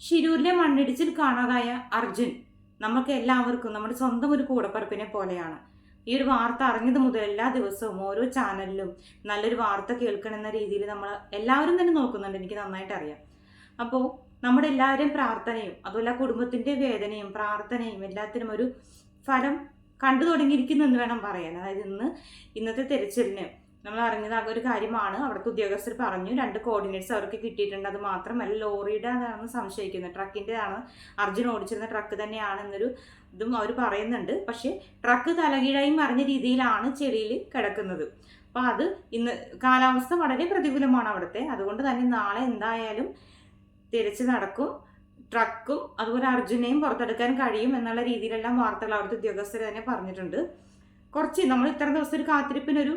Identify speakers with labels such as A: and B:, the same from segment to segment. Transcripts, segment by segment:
A: ഷിരൂരിലെ മണ്ണിടിച്ചിൽ കാണാതായ അർജുൻ നമുക്ക് എല്ലാവർക്കും നമ്മുടെ സ്വന്തം ഒരു കൂടപ്പറപ്പിനെ പോലെയാണ്. ഈ ഒരു വാർത്ത അറിഞ്ഞത് മുതൽ എല്ലാ ദിവസവും ഓരോ ചാനലിലും നല്ലൊരു വാർത്ത കേൾക്കണമെന്ന രീതിയിൽ നമ്മൾ എല്ലാവരും തന്നെ നോക്കുന്നുണ്ട്. എനിക്ക് നന്നായിട്ട് അറിയാം. അപ്പോൾ നമ്മുടെ എല്ലാവരും പ്രാർത്ഥനയും അതുപോലെ കുടുംബത്തിന്റെ വേദനയും പ്രാർത്ഥനയും എല്ലാത്തിനും ഒരു ഫലം കണ്ടു തുടങ്ങിയിരിക്കുന്നു എന്ന് വേണം പറയാൻ. അതായത് ഇന്ന് ഇന്നത്തെ തെരച്ചിലിന് നമ്മൾ അറിഞ്ഞത് ഒരു കാര്യമാണ് അവിടുത്തെ ഉദ്യോഗസ്ഥർ പറഞ്ഞു രണ്ട് കോർഡിനേറ്റ്സ് അവർക്ക് കിട്ടിയിട്ടുണ്ട്. അത് മാത്രമല്ല ലോറിയുടെ അതാണെന്ന് സംശയിക്കുന്നത് ട്രക്കിന്റെതാണ്. അർജുൻ ഓടിച്ചിരുന്ന ട്രക്ക് തന്നെയാണെന്നൊരു ഇതും അവർ പറയുന്നുണ്ട്. പക്ഷേ ട്രക്ക് തലകീഴായി മറിഞ്ഞ രീതിയിലാണ് ചെളിയിൽ കിടക്കുന്നത്. അപ്പോൾ അത് ഇന്ന് കാലാവസ്ഥ വളരെ പ്രതികൂലമാണ് അവിടുത്തെ. അതുകൊണ്ട് തന്നെ നാളെ എന്തായാലും തിരച്ച് നടക്കും. ട്രക്കും അതുപോലെ അർജുനെയും പുറത്തെടുക്കാൻ കഴിയും എന്നുള്ള രീതിയിലെല്ലാം വാർത്തകൾ അവിടുത്തെ ഉദ്യോഗസ്ഥർ തന്നെ പറഞ്ഞിട്ടുണ്ട്. കുറച്ച് നമ്മൾ ഇത്ര ദിവസത്തെ ഒരു കാത്തിരിപ്പിനൊരു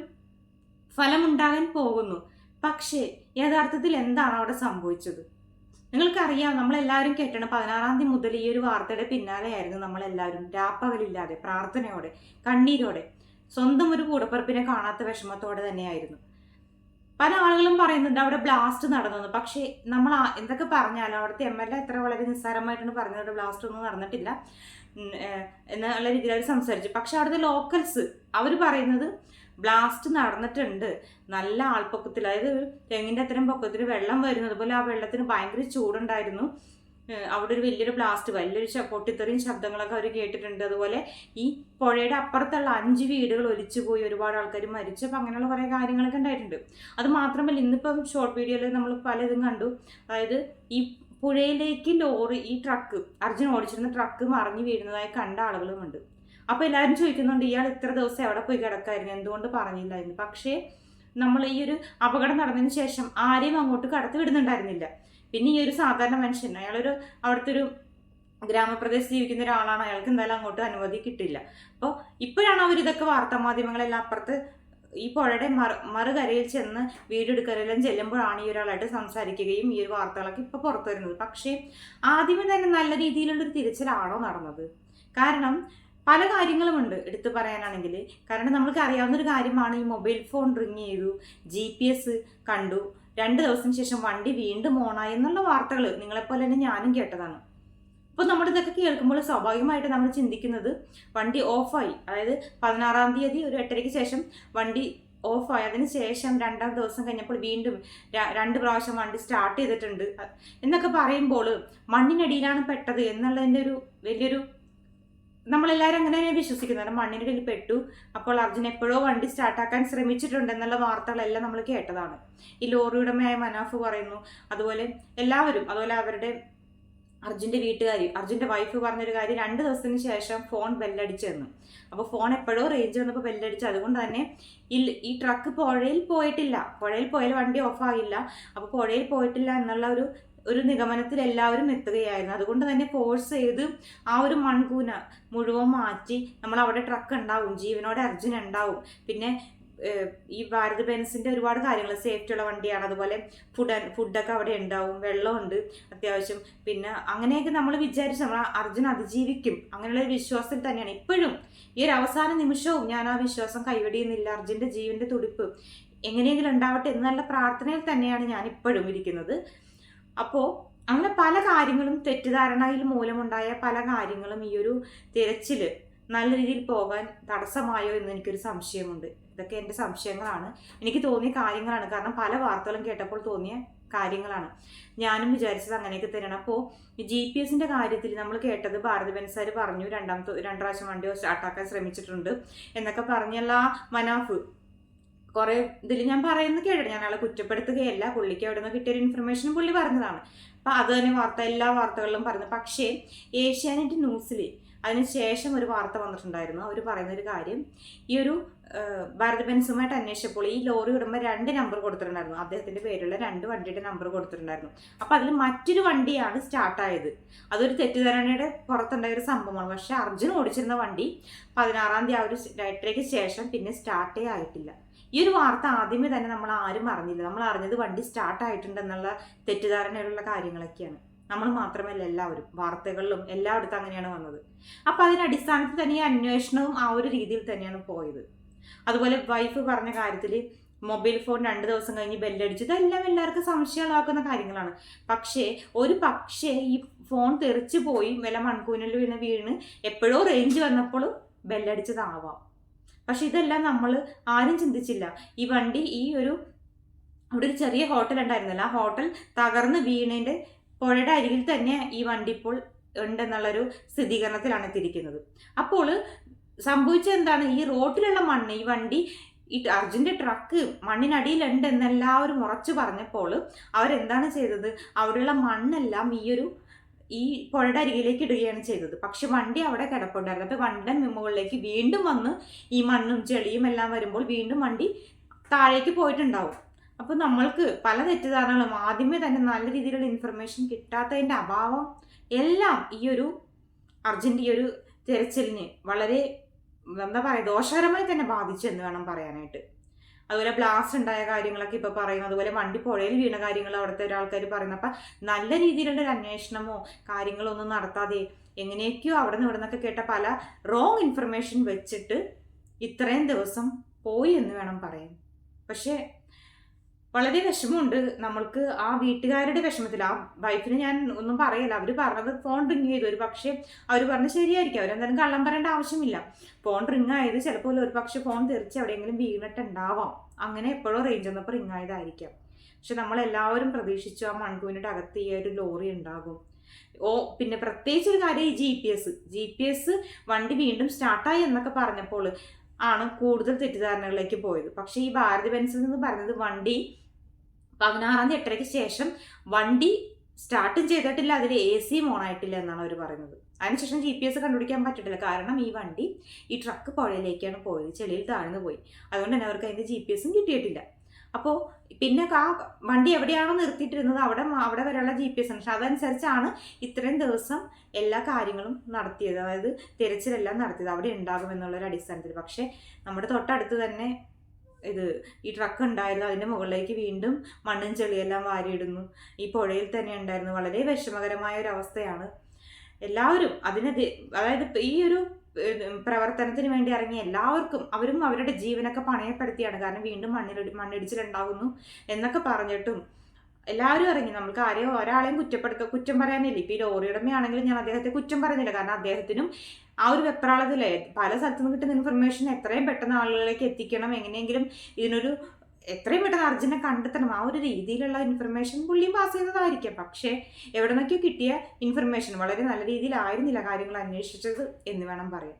A: ഫലമുണ്ടാകാൻ പോകുന്നു. പക്ഷേ യഥാർത്ഥത്തിൽ എന്താണ് അവിടെ സംഭവിച്ചത്? നിങ്ങൾക്കറിയാം നമ്മളെല്ലാവരും കേട്ടണം പതിനാറാം തീയതി മുതൽ ഈ ഒരു വാർത്തയുടെ പിന്നാലെയായിരുന്നു നമ്മളെല്ലാവരും രാപ്പകലില്ലാതെ പ്രാർത്ഥനയോടെ കണ്ണീരോടെ സ്വന്തം ഒരു കൂടപ്പറപ്പിനെ കാണാത്ത വിഷമത്തോടെ തന്നെയായിരുന്നു. പല ആളുകളും പറയുന്നുണ്ട് അവിടെ ബ്ലാസ്റ്റ് നടന്നു പക്ഷേ നമ്മൾ എന്തൊക്കെ പറഞ്ഞാലും അവിടുത്തെ എം എൽ എ എത്ര വളരെ നിസ്സാരമായിട്ടാണ് പറഞ്ഞത്. ബ്ലാസ്റ്റ് ഒന്നും നടന്നിട്ടില്ല. എന്നുള്ള രീതിയിൽ അവർ സംസാരിച്ചു. പക്ഷെ അവിടുത്തെ ലോക്കൽസ് അവർ പറയുന്നത് ബ്ലാസ്റ്റ് നടന്നിട്ടുണ്ട്. നല്ല ആൾപ്പൊക്കത്തിൽ അതായത് തെങ്ങിന്റെ അത്രയും പൊക്കത്തിൽ വെള്ളം വരുന്നത് അതുപോലെ ആ വെള്ളത്തിന് ഭയങ്കര ചൂടുണ്ടായിരുന്നു. അവിടെ ഒരു വലിയൊരു ബ്ലാസ്റ്റ് വലിയൊരു പൊട്ടിത്തെറിയും ശബ്ദങ്ങളൊക്കെ അവർ കേട്ടിട്ടുണ്ട്. അതുപോലെ ഈ പുഴയുടെ അപ്പുറത്തുള്ള അഞ്ച് വീടുകൾ ഒലിച്ചു പോയി. ഒരുപാട് ആൾക്കാർ മരിച്ചു അപ്പം അങ്ങനെയുള്ള കുറേ കാര്യങ്ങളൊക്കെ ഉണ്ടായിട്ടുണ്ട്. അത് മാത്രമല്ല ഇന്നിപ്പം ഷോർട്ട് വീഡിയോയിൽ നമ്മൾ പലതും കണ്ടു. അതായത് ഈ പുഴയിലേക്ക് ലോറി ഈ ട്രക്ക് അർജുൻ ഓടിച്ചിരുന്ന ട്രക്ക് മറിഞ്ഞു വീഴുന്നതായി കണ്ട ആളുകളുമുണ്ട്. അപ്പോൾ എല്ലാവരും ചോദിക്കുന്നുണ്ട് ഇയാൾ ഇത്ര ദിവസം എവിടെ പോയി കിടക്കായിരുന്നു? എന്തുകൊണ്ട് പറഞ്ഞില്ല എന്ന് പക്ഷേ നമ്മൾ ഈ ഒരു അപകടം നടന്നതിന് ശേഷം ആരെയും അങ്ങോട്ട് കടത്തി വിടുന്നുണ്ടായിരുന്നില്ല. പിന്നെ ഈ ഒരു സാധാരണ മനുഷ്യൻ അയാളൊരു അവിടുത്തെ ഒരു ഗ്രാമപ്രദേശത്ത് ജീവിക്കുന്ന ഒരാളാണ് അയാൾക്ക് എന്തായാലും അങ്ങോട്ട് അനുമതി കിട്ടില്ല. അപ്പോൾ ഇപ്പോഴാണ് വാർത്താ മാധ്യമങ്ങളെല്ലാം അപ്പുറത്ത് ഈ പുഴയുടെ മറു മറുകരയിൽ ചെന്ന് വീടെടുക്കലെല്ലാം ചെല്ലുമ്പോഴാണ് ഈ ഒരാളായിട്ട് സംസാരിക്കുകയും ഈ ഒരു വാർത്തകളൊക്കെ ഇപ്പോൾ പുറത്തു വരുന്നത്. പക്ഷേ ആദ്യമേ തന്നെ നല്ല രീതിയിലുള്ളൊരു തിരച്ചിലാണോ നടന്നത്? കാരണം പല കാര്യങ്ങളുമുണ്ട് എടുത്തു പറയാനാണെങ്കിൽ കാരണം നമ്മൾക്ക് അറിയാവുന്ന ഒരു കാര്യമാണ് ഈ മൊബൈൽ ഫോൺ റിങ് ചെയ്തു ജി കണ്ടു രണ്ട് ദിവസത്തിന് ശേഷം വണ്ടി വീണ്ടും ഓണായി എന്നുള്ള വാർത്തകൾ നിങ്ങളെപ്പോലെ തന്നെ ഞാനും കേട്ടതാണ്. അപ്പോൾ നമ്മൾ ഇതൊക്കെ കേൾക്കുമ്പോൾ സ്വാഭാവികമായിട്ട് നമ്മൾ ചിന്തിക്കുന്നത് വണ്ടി ഓഫായി അതായത് പതിനാറാം തീയതി ഒരു എട്ടരയ്ക്ക് ശേഷം വണ്ടി ഓഫായി അതിന് ശേഷം രണ്ടാം ദിവസം കഴിഞ്ഞപ്പോൾ വീണ്ടും രണ്ട് പ്രാവശ്യം വണ്ടി സ്റ്റാർട്ട് ചെയ്തിട്ടുണ്ട്. എന്നൊക്കെ പറയുമ്പോൾ മണ്ണിനടിയിലാണ് പെട്ടത് എന്നുള്ളതിന്റെ ഒരു വലിയൊരു നമ്മളെല്ലാവരും അങ്ങനെ തന്നെ വിശ്വസിക്കുന്നത്. കാരണം മണ്ണിനടിയിൽ പെട്ടു. അപ്പോൾ അർജുൻ എപ്പോഴോ വണ്ടി സ്റ്റാർട്ടാക്കാൻ ശ്രമിച്ചിട്ടുണ്ട് എന്നുള്ള വാർത്തകളെല്ലാം നമ്മൾ കേട്ടതാണ്. ഈ ലോറിയുടമയായ മനാഫ് പറയുന്നു. അതുപോലെ എല്ലാവരും അതുപോലെ അവരുടെ അർജുന്റെ വീട്ടുകാർ അർജുന്റെ വൈഫ് പറഞ്ഞൊരു കാര്യം രണ്ട് ദിവസത്തിന് ശേഷം ഫോൺ ബെല്ലടിച്ചെന്ന് അപ്പോൾ ഫോൺ എപ്പോഴോ റേഞ്ച് വന്നപ്പോൾ ബെല്ലടിച്ചു അതുകൊണ്ട് തന്നെ ഈ ട്രക്ക് പുഴയിൽ പോയിട്ടില്ല. പുഴയിൽ പോയാൽ വണ്ടി ഓഫ് ആയില്ല അപ്പോൾ പുഴയിൽ പോയിട്ടില്ല എന്നുള്ള ഒരു ഒരു നിഗമനത്തിൽ എല്ലാവരും എത്തുകയായിരുന്നു. അതുകൊണ്ട് തന്നെ ഫോഴ്സ് ചെയ്ത് ആ ഒരു മൺകൂന മുഴുവൻ മാറ്റി നമ്മൾ അവിടെ ട്രക്ക് ഉണ്ടാവും. ജീവനോടെ അർജുൻ ഉണ്ടാവും. പിന്നെ ഈ ഭാരത് ബെൻസിന്റെ ഒരുപാട് കാര്യങ്ങൾ സേഫ്റ്റി ഉള്ള വണ്ടിയാണ്. അതുപോലെ ഫുഡ് ഫുഡൊക്കെ അവിടെ ഉണ്ടാവും. വെള്ളമുണ്ട് അത്യാവശ്യം. പിന്നെ അങ്ങനെയൊക്കെ നമ്മൾ വിചാരിച്ച് നമ്മൾ അർജുൻ അതിജീവിക്കും. അങ്ങനെയുള്ള ഒരു വിശ്വാസത്തിൽ തന്നെയാണ്. ഇപ്പോഴും ഈ ഒരു അവസാന നിമിഷവും ഞാൻ ആ വിശ്വാസം കൈവടിയുന്നില്ല. അർജുന്റെ ജീവന്റെ തുടിപ്പ് എങ്ങനെയെങ്കിലും ഉണ്ടാവട്ടെ എന്നുള്ള പ്രാർത്ഥനയിൽ തന്നെയാണ് ഞാൻ ഇപ്പോഴും ഇരിക്കുന്നത്. അപ്പോൾ അങ്ങനെ പല കാര്യങ്ങളും തെറ്റിദ്ധാരണയിൽ മൂലമുണ്ടായ പല കാര്യങ്ങളും ഈ ഒരു തിരച്ചിൽ നല്ല രീതിയിൽ പോകാൻ തടസ്സമായോ എന്ന് എനിക്കൊരു സംശയമുണ്ട്. ഇതൊക്കെ എന്റെ സംശയങ്ങളാണ്. എനിക്ക് തോന്നിയ കാര്യങ്ങളാണ്. കാരണം പല വാർത്തകളും കേട്ടപ്പോൾ തോന്നിയ കാര്യങ്ങളാണ്. ഞാനും വിചാരിച്ചത് അങ്ങനെയൊക്കെ തന്നെയാണ്. അപ്പോൾ ജി പി എസിന്റെ കാര്യത്തിൽ നമ്മൾ കേട്ടത് ഭാരത് ബെൻസാർ പറഞ്ഞു രണ്ടാമത്തെ രണ്ട് പ്രാവശ്യം വണ്ടി സ്റ്റാർട്ടാക്കാൻ ശ്രമിച്ചിട്ടുണ്ട് എന്നൊക്കെ പറഞ്ഞല്ല മനാഫ് കുറേ ഇതിൽ ഞാൻ പറയുന്നത് കേട്ടു ഞാൻ ആളെ കുറ്റപ്പെടുത്തുകയല്ല. പുള്ളിക്ക് അവിടെ നിന്ന് കിട്ടിയൊരു ഇൻഫർമേഷൻ പുള്ളി പറഞ്ഞതാണ്. അപ്പം അത് തന്നെ വാർത്ത എല്ലാ വാർത്തകളിലും പറഞ്ഞു. പക്ഷേ ഏഷ്യാനെറ്റ് ന്യൂസിൽ അതിനുശേഷം ഒരു വാർത്ത വന്നിട്ടുണ്ടായിരുന്നു. അവർ പറയുന്ന ഒരു കാര്യം ഈ ഒരു ഭാരത് ബെൻസുമായിട്ട് അന്വേഷിച്ചപ്പോൾ ഈ ലോറി ഉടമ രണ്ട് നമ്പർ കൊടുത്തിട്ടുണ്ടായിരുന്നു. അദ്ദേഹത്തിന്റെ പേരുള്ള രണ്ട് വണ്ടിയുടെ നമ്പർ കൊടുത്തിട്ടുണ്ടായിരുന്നു. അപ്പോൾ അതിൽ മറ്റൊരു വണ്ടിയാണ് സ്റ്റാർട്ടായത് അതൊരു തെറ്റിദ്ധാരണയുടെ പുറത്തുണ്ടായ ഒരു സംഭവമാണ്. പക്ഷേ അർജുൻ ഓടിച്ചിരുന്ന വണ്ടി പതിനാറാം തീയതി ആ ഒരു എട്ടരയ്ക്ക് ശേഷം പിന്നെ സ്റ്റാർട്ടേ ആയിട്ടില്ല. ഈ ഒരു വാർത്ത ആദ്യമേ തന്നെ നമ്മൾ ആരും അറിഞ്ഞില്ല. നമ്മൾ അറിഞ്ഞത് വണ്ടി സ്റ്റാർട്ട് ആയിട്ടുണ്ടെന്നുള്ള തെറ്റിദ്ധാരണയുള്ള കാര്യങ്ങളൊക്കെയാണ്. നമ്മൾ മാത്രമല്ല എല്ലാവരും. വാർത്തകളിലും എല്ലായിടത്തും അങ്ങനെയാണ് വന്നത്. അപ്പോൾ അതിന്റെ അടിസ്ഥാനത്തിൽ തന്നെ ഈ അന്വേഷണവും ആ ഒരു രീതിയിൽ തന്നെയാണ് പോയത്. അതുപോലെ വൈഫ് പറഞ്ഞ കാര്യത്തിൽ മൊബൈൽ ഫോൺ രണ്ട് ദിവസം കഴിഞ്ഞ് ബെല്ലടിച്ചു. ഇതെല്ലാം എല്ലാവർക്കും സംശയമുള്ളാക്കുന്ന കാര്യങ്ങളാണ്. പക്ഷേ ഒരു പക്ഷേ ഈ ഫോൺ തെറിച്ചു പോയി വില മൺകൂനിൽ വീണ് വീണ് എപ്പോഴോ റേഞ്ച് വന്നപ്പോൾ ബെല്ലടിച്ചതാവാം. പക്ഷെ ഇതെല്ലാം നമ്മൾ ആരും ചിന്തിച്ചില്ല. ഈ വണ്ടി ഈ ഒരു അവിടെ ഒരു ചെറിയ ഹോട്ടൽ ഉണ്ടായിരുന്നല്ലോ. ആ ഹോട്ടൽ തകർന്ന് വീണേന്റെ പുഴയുടെ അരികിൽ തന്നെ ഈ വണ്ടി ഇപ്പോൾ ഉണ്ടെന്നുള്ളൊരു സ്ഥിരീകരണത്തിലാണ് എത്തിയിരിക്കുന്നത്. അപ്പോൾ സംഭവിച്ചത് എന്താണ്? ഈ റോട്ടിലുള്ള മണ്ണ് ഈ വണ്ടി ഈ അർജുന്റെ ട്രക്ക് മണ്ണിനടിയിലുണ്ട് എന്നെല്ലാവരും ഉറച്ചു പറഞ്ഞപ്പോൾ അവരെന്താണ് ചെയ്തത്? അവിടെയുള്ള മണ്ണെല്ലാം ഈ ഒരു ഈ പുഴയുടെ അരികിലേക്ക് ഇടുകയാണ് ചെയ്തത്. പക്ഷെ വണ്ടി അവിടെ കിടപ്പുണ്ടായിരുന്നു. അപ്പോൾ വണ്ടിയുടെ മുകളിലേക്ക് വീണ്ടും വന്ന് ഈ മണ്ണും ചെളിയും എല്ലാം വരുമ്പോൾ വീണ്ടും വണ്ടി താഴേക്ക് പോയിട്ടുണ്ടാവും. അപ്പോൾ നമ്മൾക്ക് പല തെറ്റിദ്ധാരണകളും ആദ്യമേ തന്നെ നല്ല രീതിയിലുള്ള ഇൻഫർമേഷൻ കിട്ടാത്തതിന്റെ അഭാവം എല്ലാം ഈ ഒരു അർജന്റ് ഈ ഒരു തിരച്ചിലിന് വളരെ എന്താ പറയുക ദോഷകരമായി തന്നെ ബാധിച്ചു എന്ന് വേണം പറയാനായിട്ട്. അതുപോലെ ബ്ലാസ്റ്റ് ഉണ്ടായ കാര്യങ്ങളൊക്കെ ഇപ്പോൾ പറയുന്നത് അതുപോലെ വണ്ടി പുഴയിൽ വീണ കാര്യങ്ങൾ അവിടുത്തെ ഒരാൾക്കാർ പറയുന്നത് അപ്പം നല്ല രീതിയിലുള്ള ഒരു അന്വേഷണമോ കാര്യങ്ങളോ ഒന്നും നടത്താതെ എങ്ങനെയൊക്കെയോ അവിടെ നിന്ന് ഇവിടെ നിന്നൊക്കെ കേട്ട പല റോങ് ഇൻഫർമേഷൻ വെച്ചിട്ട് ഇത്രയും ദിവസം പോയി എന്ന് വേണം പറയാൻ. പക്ഷേ വളരെ വിഷമമുണ്ട്. നമ്മൾക്ക് ആ വീട്ടുകാരുടെ വിഷമത്തിൽ. ആ വൈഫിന് ഞാൻ ഒന്നും പറയല്ല. അവർ പറഞ്ഞത് ഫോൺ റിങ് ചെയ്തു. ഒരു പക്ഷേ അവർ പറഞ്ഞ് ശരിയായിരിക്കും. അവരെന്തായാലും കള്ളം പറയേണ്ട ആവശ്യമില്ല. ഫോൺ റിങ് ആയത് ചിലപ്പോൾ ഒരു പക്ഷേ ഫോൺ തെറിച്ച് എവിടെയെങ്കിലും വീണിട്ടുണ്ടാവാം. അങ്ങനെ എപ്പോഴും റേഞ്ച് വന്നപ്പോൾ റിങ് ആയതായിരിക്കാം. പക്ഷെ നമ്മളെല്ലാവരും പ്രതീക്ഷിച്ചു ആ മൺകൂവിന്റെ അകത്ത് ഈ ഒരു ലോറി ഉണ്ടാകും. ഓ പിന്നെ പ്രത്യേകിച്ച് ഒരു കാര്യം ഈ G P S G P S വണ്ടി വീണ്ടും സ്റ്റാർട്ടായി എന്നൊക്കെ പറഞ്ഞപ്പോൾ ആണ് കൂടുതൽ തെറ്റിദ്ധാരണകളിലേക്ക് പോയത്. പക്ഷേ ഈ ഭാരതി ബെൻസിൽ നിന്ന് പറഞ്ഞത് വണ്ടി പതിനാറാം തീയതി എട്ടരയ്ക്ക് ശേഷം വണ്ടി സ്റ്റാർട്ടും ചെയ്തിട്ടില്ല അതിൽ എ സിയും ഓൺ ആയിട്ടില്ല എന്നാണ് അവർ പറയുന്നത്. അതിനുശേഷം ജി പി എസ് കണ്ടുപിടിക്കാൻ പറ്റിയിട്ടില്ല കാരണം ഈ വണ്ടി ഈ ട്രക്ക് പുഴയിലേക്കാണ് പോയത്. ചെളിയിൽ താഴ്ന്നു പോയി. അതുകൊണ്ട് തന്നെ അവർക്ക് അതിന്റെ ജി പി എസും കിട്ടിയിട്ടില്ല. അപ്പോൾ പിന്നെ ആ വണ്ടി എവിടെയാണോ നിർത്തിയിട്ടിരുന്നത് അവിടെ അവിടെ വരെയുള്ള ജി പി എസ് പക്ഷെ അതനുസരിച്ചാണ് ഇത്രയും ദിവസം എല്ലാ കാര്യങ്ങളും നടത്തിയത്. അതായത് തിരച്ചിലെല്ലാം നടത്തിയത്. അവിടെ ഉണ്ടാകുമെന്നുള്ളൊരു അടിസ്ഥാനത്തിൽ പക്ഷേ നമ്മുടെ തൊട്ടടുത്ത് തന്നെ ഇത് ഈ ട്രക്ക് ഉണ്ടായിരുന്നു. അതിന്റെ മുകളിലേക്ക് വീണ്ടും മണ്ണും ചെളിയെല്ലാം വാരിയിടുന്നു. ഈ പുഴയിൽ തന്നെ ഉണ്ടായിരുന്നു. വളരെ വിഷമകരമായ ഒരു അവസ്ഥയാണ്. എല്ലാവരും അതിനെ അതായത് ഈ ഒരു പ്രവർത്തനത്തിന് വേണ്ടി ഇറങ്ങിയ എല്ലാവർക്കും അവരും അവരുടെ ജീവനൊക്കെ പണയപ്പെടുത്തിയാണ്. കാരണം വീണ്ടും മണ്ണിൽ മണ്ണിടിച്ചിലുണ്ടാകുന്നു എന്നൊക്കെ പറഞ്ഞിട്ടും എല്ലാവരും ഇറങ്ങി. നമുക്ക് ആരെയോ ഒരാളെയും കുറ്റപ്പെടുത്ത കുറ്റം പറയാനില്ല. ഇപ്പം ഈ ലോറിയുടമയാണെങ്കിലും ഞാൻ അദ്ദേഹത്തെ കുറ്റം പറയുന്നില്ല കാരണം അദ്ദേഹത്തിനും ആ ഒരു വെപ്രാളത്തിലെ പല സ്ഥലത്തു നിന്ന് കിട്ടുന്ന ഇൻഫർമേഷൻ എത്രയും പെട്ടെന്ന് ആളുകളിലേക്ക് എത്തിക്കണം. എങ്ങനെയെങ്കിലും ഇതിനൊരു എത്രയും പെട്ടെന്ന് അർജുനെ കണ്ടെത്തണം. ആ ഒരു രീതിയിലുള്ള ഇൻഫർമേഷൻ പുള്ളിയും പാസ് ചെയ്യുന്നതായിരിക്കാം. പക്ഷേ എവിടെ നിന്നൊക്കെയോ കിട്ടിയ ഇൻഫർമേഷൻ വളരെ നല്ല രീതിയിലായിരുന്നില്ല കാര്യങ്ങൾ അന്വേഷിച്ചത് എന്ന് വേണം പറയാൻ.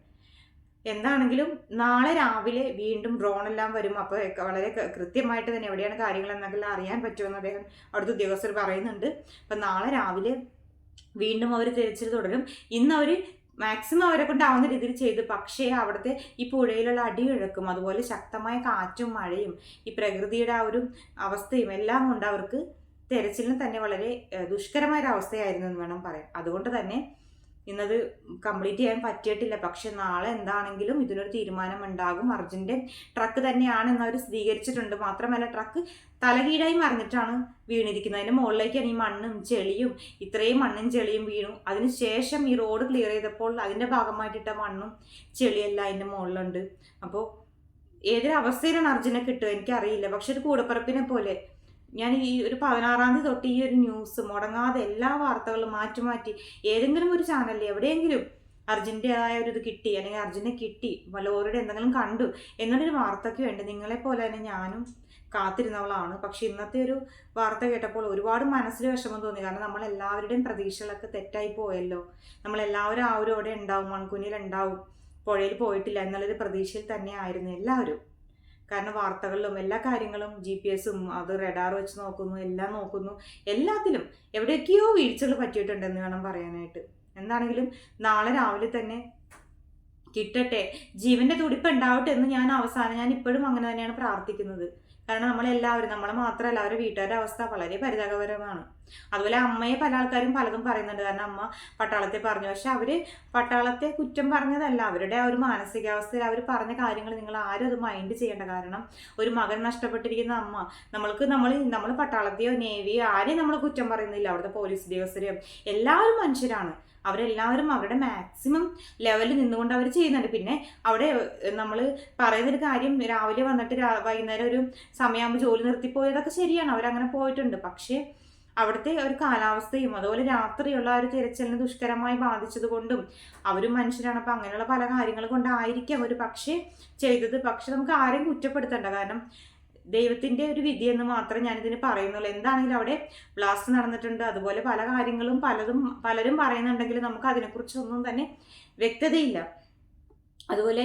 A: എന്താണെങ്കിലും നാളെ രാവിലെ വീണ്ടും ഡ്രോൺ എല്ലാം വരും. അപ്പോൾ വളരെ കൃത്യമായിട്ട് തന്നെ എവിടെയാണ് കാര്യങ്ങൾ എന്നൊക്കെ അറിയാൻ പറ്റുമെന്ന് അദ്ദേഹം അവിടുത്തെ ഉദ്യോഗസ്ഥർ പറയുന്നുണ്ട്. അപ്പം നാളെ രാവിലെ വീണ്ടും അവർ തിരച്ചിൽ തുടരും. ഇന്ന് അവർ മാക്സിമം അവരെ കൊണ്ടാവുന്ന രീതിയിൽ ചെയ്ത്. പക്ഷേ അവിടുത്തെ ഈ പുഴയിലുള്ള അടിയൊഴുക്കും അതുപോലെ ശക്തമായ കാറ്റും മഴയും ഈ പ്രകൃതിയുടെ ആ ഒരു അവസ്ഥയും എല്ലാം കൊണ്ട് അവർക്ക് തെരച്ചിലിന് തന്നെ വളരെ ദുഷ്കരമായ ഒരു അവസ്ഥയായിരുന്നു എന്ന് വേണം പറയാം അതുകൊണ്ട് തന്നെ ഇന്നത് കംപ്ലീറ്റ് ചെയ്യാൻ പറ്റിയിട്ടില്ല. പക്ഷെ നാളെ എന്താണെങ്കിലും ഇതിനൊരു തീരുമാനം ഉണ്ടാകും അർജുന്റെ ട്രക്ക് തന്നെയാണ് എന്നവർ സ്ഥിരീകരിച്ചിട്ടുണ്ട്. മാത്രമല്ല ട്രക്ക് തലകീഴായി മറിഞ്ഞിട്ടാണ് വീണിരിക്കുന്നത്. അതിന്റെ മുകളിലേക്കാണ് ഈ മണ്ണും ചെളിയും ഇത്രയും മണ്ണും ചെളിയും വീണു. അതിനുശേഷം ഈ റോഡ് ക്ലിയർ ചെയ്തപ്പോൾ അതിന്റെ ഭാഗമായിട്ടിട്ട മണ്ണും ചെളിയെല്ലാം അതിന്റെ മുകളിലുണ്ട്. അപ്പോൾ ഏതൊരു അവസ്ഥയിലാണ് അർജുനെ കിട്ടുക? എനിക്കറിയില്ല. പക്ഷെ ഒരു കൂടപ്പറപ്പിനെ പോലെ ഞാൻ ഈ ഒരു പതിനാറാം തീയതി തൊട്ട് ഈ ഒരു ന്യൂസ് മുടങ്ങാതെ എല്ലാ വാർത്തകളും മാറ്റി മാറ്റി ഏതെങ്കിലും ഒരു ചാനലിൽ എവിടെയെങ്കിലും അർജുന്റെതായ ഒരു ഇത് കിട്ടി അല്ലെങ്കിൽ അർജുനെ കിട്ടി ലോറിയുടെ എന്തെങ്കിലും കണ്ടു എന്നുള്ളൊരു വാർത്തയ്ക്ക് വേണ്ടി നിങ്ങളെപ്പോലെ തന്നെ ഞാനും കാത്തിരുന്നവളാണ്. പക്ഷെ ഇന്നത്തെ ഒരു വാർത്ത കേട്ടപ്പോൾ ഒരുപാട് മനസ്സിൽ വിഷമം തോന്നി. കാരണം നമ്മളെല്ലാവരുടെയും പ്രതീക്ഷകളൊക്കെ തെറ്റായി പോയല്ലോ. നമ്മളെല്ലാവരും ആ ഒരു അവിടെ ഉണ്ടാവും മൺകുനിയിൽ ഉണ്ടാവും പുഴയിൽ പോയിട്ടില്ല എന്നുള്ളൊരു പ്രതീക്ഷയിൽ തന്നെയായിരുന്നു എല്ലാവരും. കാരണം വാർത്തകളിലും എല്ലാ കാര്യങ്ങളും ജി പി എസും അത് റെഡാർ വെച്ച് നോക്കുന്നു എല്ലാം നോക്കുന്നു. എല്ലാത്തിലും എവിടെയൊക്കെയോ വീഴ്ചകൾ പറ്റിയിട്ടുണ്ടെന്ന് വേണം പറയാനായിട്ട്. എന്താണെങ്കിലും നാളെ രാവിലെ തന്നെ കിട്ടട്ടെ. ജീവന്റെ തുടിപ്പ് ഉണ്ടാവട്ടെ എന്ന് ഞാൻ അവസാനം ഞാൻ ഇപ്പോഴും അങ്ങനെ തന്നെയാണ് പ്രാർത്ഥിക്കുന്നത്. കാരണം നമ്മളെല്ലാവരും നമ്മളെ മാത്രമല്ല അവരുടെ വീട്ടുകാരുടെ അവസ്ഥ വളരെ പരിതാപകരമാണ്. അതുപോലെ അമ്മയെ പല ആൾക്കാരും പലതും പറയുന്നുണ്ട്. കാരണം അമ്മ പട്ടാളത്തെ പറഞ്ഞു. പക്ഷെ അവർ പട്ടാളത്തെ കുറ്റം പറഞ്ഞതല്ല. അവരുടെ ആ ഒരു മാനസികാവസ്ഥയിൽ അവർ പറഞ്ഞ കാര്യങ്ങൾ നിങ്ങൾ ആരും അത് മൈൻഡ് ചെയ്യേണ്ട. കാരണം ഒരു മകൻ നഷ്ടപ്പെട്ടിരിക്കുന്ന അമ്മ നമ്മൾക്ക് നമ്മൾ നമ്മൾ പട്ടാളത്തെയോ നേവിയോ ആരെയും നമ്മൾ കുറ്റം പറയുന്നില്ല. അവിടുത്തെ പോലീസ് ഉദ്യോഗസ്ഥരെയോ. എല്ലാവരും മനുഷ്യരാണ്. അവരെല്ലാവരും അവരുടെ മാക്സിമം ലെവലിൽ നിന്നുകൊണ്ട് അവർ ചെയ്യുന്നുണ്ട്. പിന്നെ അവിടെ നമ്മൾ പറയുന്നൊരു കാര്യം രാവിലെ വന്നിട്ട് വൈകുന്നേരം ഒരു സമയമാകുമ്പോൾ ജോലി നിർത്തിപ്പോയതൊക്കെ ശരിയാണ്. അവരങ്ങനെ പോയിട്ടുണ്ട്. പക്ഷേ അവിടുത്തെ ഒരു കാലാവസ്ഥയും അതുപോലെ രാത്രിയുള്ള ഒരു തിരച്ചിലിന് ദുഷ്കരമായി ബാധിച്ചത് കൊണ്ടും അവരും മനുഷ്യരാണ്. അപ്പം അങ്ങനെയുള്ള പല കാര്യങ്ങൾ കൊണ്ടായിരിക്കാം ഒരു പക്ഷേ ചെയ്തത്. പക്ഷെ നമുക്ക് ആരെയും കുറ്റപ്പെടുത്തണ്ട. കാരണം ദൈവത്തിന്റെ ഒരു വിധി എന്ന് മാത്രം ഞാനിതിന് പറയുന്നുള്ളൂ. എന്താണെങ്കിലും അവിടെ ബ്ലാസ്റ്റ് നടന്നിട്ടുണ്ട്. അതുപോലെ പല കാര്യങ്ങളും പലതും പലരും പറയുന്നുണ്ടെങ്കിലും നമുക്ക് അതിനെക്കുറിച്ചൊന്നും തന്നെ വ്യക്തതയില്ല. അതുപോലെ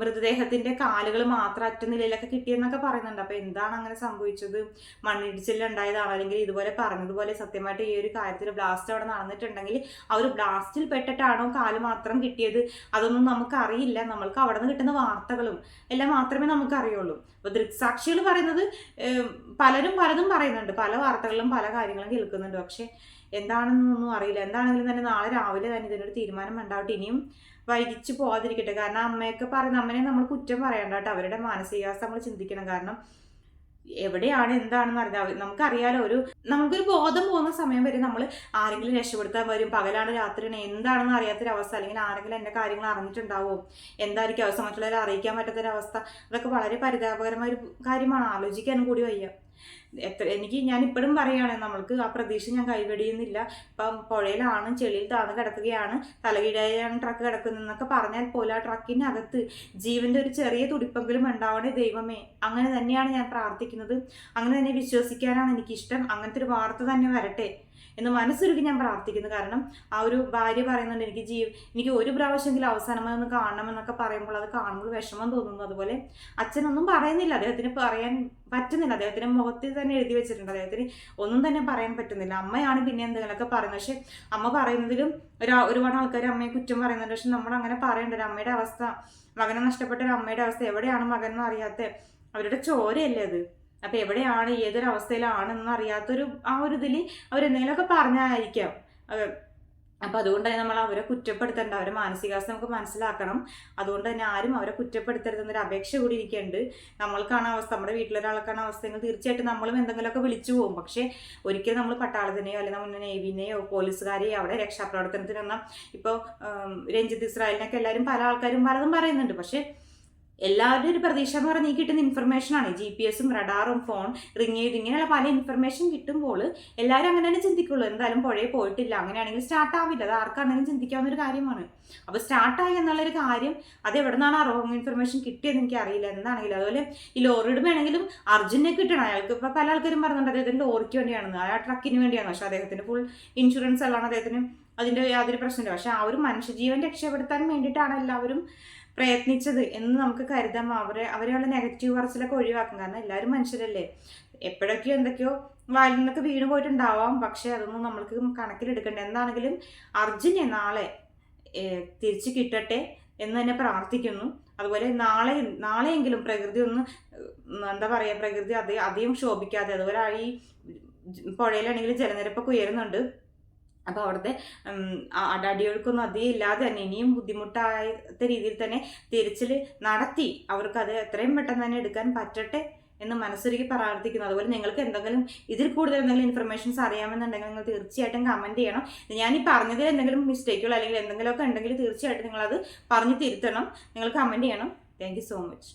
A: മൃതദേഹത്തിന്റെ കാലുകൾ മാത്രം അറ്റ നിലയിലൊക്കെ കിട്ടിയെന്നൊക്കെ പറയുന്നുണ്ട്. അപ്പൊ എന്താണ് അങ്ങനെ സംഭവിച്ചത്? മണ്ണിടിച്ചിലുണ്ടായതാണോ അല്ലെങ്കിൽ ഇതുപോലെ പറഞ്ഞതുപോലെ സത്യമായിട്ട് ഈ ഒരു കാര്യത്തിൽ ബ്ലാസ്റ്റ് അവിടെ നടന്നിട്ടുണ്ടെങ്കിൽ ആ ഒരു ബ്ലാസ്റ്റിൽ പെട്ടിട്ടാണോ കാൽ മാത്രം കിട്ടിയത്? അതൊന്നും നമുക്ക് അറിയില്ല നമ്മൾക്ക് അവിടെ നിന്ന് കിട്ടുന്ന വാർത്തകളും എല്ലാം മാത്രമേ നമുക്ക് അറിയുള്ളൂ അപ്പൊ ദൃക്സാക്ഷികൾ പറയുന്നത് പലരും പലതും പറയുന്നുണ്ട്. പല വാർത്തകളിലും പല കാര്യങ്ങളും കേൾക്കുന്നുണ്ട്. പക്ഷെ എന്താണെന്നൊന്നും അറിയില്ല. എന്താണെങ്കിലും തന്നെ നാളെ രാവിലെ തന്നെ ഇതിനൊരു തീരുമാനം ഉണ്ടാവട്ടെ. ഇനിയും വൈകിച്ച് പോകാതിരിക്കട്ടെ കാരണം അമ്മയൊക്കെ പറയുന്ന അമ്മനെ നമ്മൾ കുറ്റം പറയണ്ട കേട്ടോ. അവരുടെ മാനസികാവസ്ഥ നമ്മൾ ചിന്തിക്കണം. കാരണം എവിടെയാണ് എന്താണെന്ന് അറിയാം നമുക്കറിയാലോ ഒരു നമുക്കൊരു ബോധം പോകുന്ന സമയം വരെ നമ്മൾ ആരെങ്കിലും രക്ഷപ്പെടുത്താൻ വരും. പകലാണ് രാത്രിയാണ് എന്താണെന്ന് അറിയാത്തൊരവസ്ഥ. അല്ലെങ്കിൽ ആരെങ്കിലും എന്റെ കാര്യങ്ങൾ അറിഞ്ഞിട്ടുണ്ടാവോ? എന്തായിരിക്കും അവസ്ഥ? മറ്റുള്ളവരെ അറിയിക്കാൻ പറ്റാത്തൊരവസ്ഥ. അതൊക്കെ വളരെ പരിതാപകരമായ ഒരു കാര്യമാണ്. ആലോചിക്കാനും കൂടി വയ്യ. എത്ര എനിക്ക് ഞാൻ ഇപ്പോഴും പറയുകയാണ് നമ്മൾക്ക് ആ പ്രതീക്ഷ ഞാൻ കൈവെടിയുന്നില്ല. ഇപ്പം പുഴയിലാണ് ചെളിയിൽ താന്ന് കിടക്കുകയാണ്. തലകീഴായാണ് ട്രക്ക് കിടക്കുന്നതെന്നൊക്കെ പറഞ്ഞാൽ പോലും ആ ട്രക്കിനകത്ത് ജീവന്റെ ഒരു ചെറിയ തുടിപ്പെങ്കിലും ഉണ്ടാവണേ ദൈവമേ. അങ്ങനെ തന്നെയാണ് ഞാൻ പ്രാർത്ഥിക്കുന്നത്. അങ്ങനെ തന്നെ വിശ്വസിക്കാനാണ് എനിക്കിഷ്ടം. അങ്ങനത്തെ ഒരു വാർത്ത തന്നെ വരട്ടെ. എന്ന് മനസ്സൊരുക്കി ഞാൻ പ്രാർത്ഥിക്കുന്നു. കാരണം ആ ഒരു ഭാര്യ പറയുന്നുണ്ട് എനിക്ക് ജീവ എനിക്ക് ഒരു പ്രാവശ്യമെങ്കിലും അവസാനമായി ഒന്ന് കാണണമെന്നൊക്കെ പറയുമ്പോൾ അത് കാണുമ്പോൾ വിഷമം തോന്നുന്നു. അതുപോലെ അച്ഛനൊന്നും പറയുന്നില്ല. അദ്ദേഹത്തിന് പറയാൻ പറ്റുന്നില്ല. അദ്ദേഹത്തിന് മുഖത്തിൽ തന്നെ എഴുതി വെച്ചിട്ടുണ്ട്. അദ്ദേഹത്തിന് ഒന്നും തന്നെ പറയാൻ പറ്റുന്നില്ല. അമ്മയാണ് പിന്നെ എന്തെങ്കിലുമൊക്കെ പറയുന്നത്. പക്ഷെ അമ്മ പറയുന്നതിലും ഒരു ഒരുപാട് ആൾക്കാർ അമ്മയെ കുറ്റം പറയുന്നുണ്ട്. പക്ഷെ നമ്മൾ അങ്ങനെ പറയേണ്ട. ഒരു അമ്മയുടെ അവസ്ഥ മകനെ നഷ്ടപ്പെട്ട ഒരു അമ്മയുടെ അവസ്ഥ എവിടെയാണ് മകൻ എന്ന് അറിയാത്ത അവരുടെ ചോരയല്ലേ അത്? അപ്പൊ എവിടെയാണ് ഏതൊരു അവസ്ഥയിലാണെന്ന് അറിയാത്തൊരു ആ ഒരു ഇതിൽ അവരെന്തെങ്കിലുമൊക്കെ പറഞ്ഞായിരിക്കാം. അപ്പൊ അതുകൊണ്ട് തന്നെ നമ്മൾ അവരെ കുറ്റപ്പെടുത്തേണ്ട അവരെ മാനസികാവസ്ഥ നമുക്ക് മനസ്സിലാക്കണം. അതുകൊണ്ട് തന്നെ ആരും അവരെ കുറ്റപ്പെടുത്തരുതെന്നൊരു അപേക്ഷ കൂടി ഇരിക്കുന്നുണ്ട് നമ്മൾക്കാണ് അവസ്ഥ നമ്മുടെ വീട്ടിലൊരാൾക്കാണ് അവസ്ഥയെങ്കിൽ തീർച്ചയായിട്ടും നമ്മളും എന്തെങ്കിലുമൊക്കെ വിളിച്ചു പോകും. പക്ഷേ ഒരിക്കലും നമ്മൾ പട്ടാളത്തിനെയോ അല്ലെങ്കിൽ നമ്മുടെ നേവിനെയോ പോലീസുകാരെയോ അവിടെ രക്ഷാപ്രവർത്തനത്തിനൊന്നും ഇപ്പോൾ രഞ്ജിത്ത് ഇസ്രായേലിനൊക്കെ എല്ലാവരും പല ആൾക്കാരും പലതും പറയുന്നുണ്ട്. പക്ഷേ എല്ലാവരുടെയും ഒരു പ്രതീക്ഷ എന്ന് പറഞ്ഞാൽ കിട്ടുന്ന ഇൻഫർമേഷൻ ആണ്. ജി പി എസും റഡാറും ഫോൺ റിങ് ചെയ്ത് ഇങ്ങനെയുള്ള പല ഇൻഫർമേഷൻ കിട്ടുമ്പോൾ എല്ലാവരും അങ്ങനെ തന്നെ ചിന്തിക്കുള്ളൂ. എന്തായാലും പുഴയിൽ പോയിട്ടില്ല. അങ്ങനെയാണെങ്കിൽ സ്റ്റാർട്ട് ആവില്ല. അത് ആർക്കാണെങ്കിലും ചിന്തിക്കാവുന്ന ഒരു കാര്യമാണ്. അപ്പോൾ സ്റ്റാർട്ടായി എന്നുള്ളൊരു കാര്യം അത് എവിടെ നിന്നാണ് ആ റോങ് ഇൻഫർമേഷൻ കിട്ടിയെന്ന് എനിക്ക് അറിയില്ല എന്താണെങ്കിലും അതുപോലെ ഈ ലോറിയുടെ വേണമെങ്കിലും അർജുനെ കിട്ടണം. അയാൾക്ക് ഇപ്പോൾ പല ആൾക്കാരും പറഞ്ഞിട്ടുണ്ട് അദ്ദേഹത്തിന് ലോറിക്ക് വേണ്ടിയാണ് ആ ട്രക്കിന് വേണ്ടിയാണ് പക്ഷേ അദ്ദേഹത്തിന് ഫുൾ ഇൻഷുറൻസ് ഉള്ളതാണ്. അദ്ദേഹത്തിന് അതിന്റെ യാതൊരു പ്രശ്നമില്ല പക്ഷേ ആ ഒരു മനുഷ്യജീവൻ രക്ഷപ്പെടുത്താൻ വേണ്ടിയിട്ടാണ് എല്ലാവരും പ്രയത്നിച്ചത് എന്ന് നമുക്ക് കരുതാം. അവരെ അവരെയുള്ള നെഗറ്റീവ് പറച്ചിലൊക്കെ ഒഴിവാക്കും. കാരണം എല്ലാവരും മനുഷ്യരല്ലേ. എപ്പോഴൊക്കെയോ എന്തൊക്കെയോ വായിൽ നിന്നൊക്കെ വീണ് പോയിട്ടുണ്ടാവാം. പക്ഷെ അതൊന്നും നമ്മൾക്ക് കണക്കിലെടുക്കണ്ട. എന്താണെങ്കിലും അർജുനെ നാളെ തിരിച്ചു കിട്ടട്ടെ എന്ന് തന്നെ പ്രാർത്ഥിക്കുന്നു. അതുപോലെ നാളെ നാളെയെങ്കിലും പ്രകൃതി ഒന്ന് എന്താ പറയുക പ്രകൃതി അതി അധികം ക്ഷോഭിക്കാതെ അതുപോലെ ഈ പുഴയിലാണെങ്കിൽ ജലനിരപ്പൊക്കെ ഉയരുന്നുണ്ട്. അപ്പോൾ അവിടുത്തെ അടിയൊഴുക്കൊന്നും അധികം ഇല്ലാതെ തന്നെ ഇനിയും ബുദ്ധിമുട്ടാത്ത രീതിയിൽ തന്നെ തിരച്ചിൽ നടത്തി. അവർക്കത് എത്രയും പെട്ടെന്ന് തന്നെ എടുക്കാൻ പറ്റട്ടെ എന്ന് മനസ്സൊരുക്കി പ്രാർത്ഥിക്കുന്നു. അതുപോലെ നിങ്ങൾക്ക് എന്തെങ്കിലും ഇതിൽ കൂടുതൽ എന്തെങ്കിലും ഇൻഫർമേഷൻസ് അറിയാമെന്നുണ്ടെങ്കിൽ നിങ്ങൾ തീർച്ചയായിട്ടും കമന്റ് ചെയ്യണം. ഞാൻ ഈ പറഞ്ഞതിൽ എന്തെങ്കിലും മിസ്റ്റേക്കുകൾ അല്ലെങ്കിൽ എന്തെങ്കിലുമൊക്കെ ഉണ്ടെങ്കിൽ തീർച്ചയായിട്ടും നിങ്ങളത് പറഞ്ഞ് തിരുത്തണം. നിങ്ങൾ കമന്റ് ചെയ്യണം. Thank so much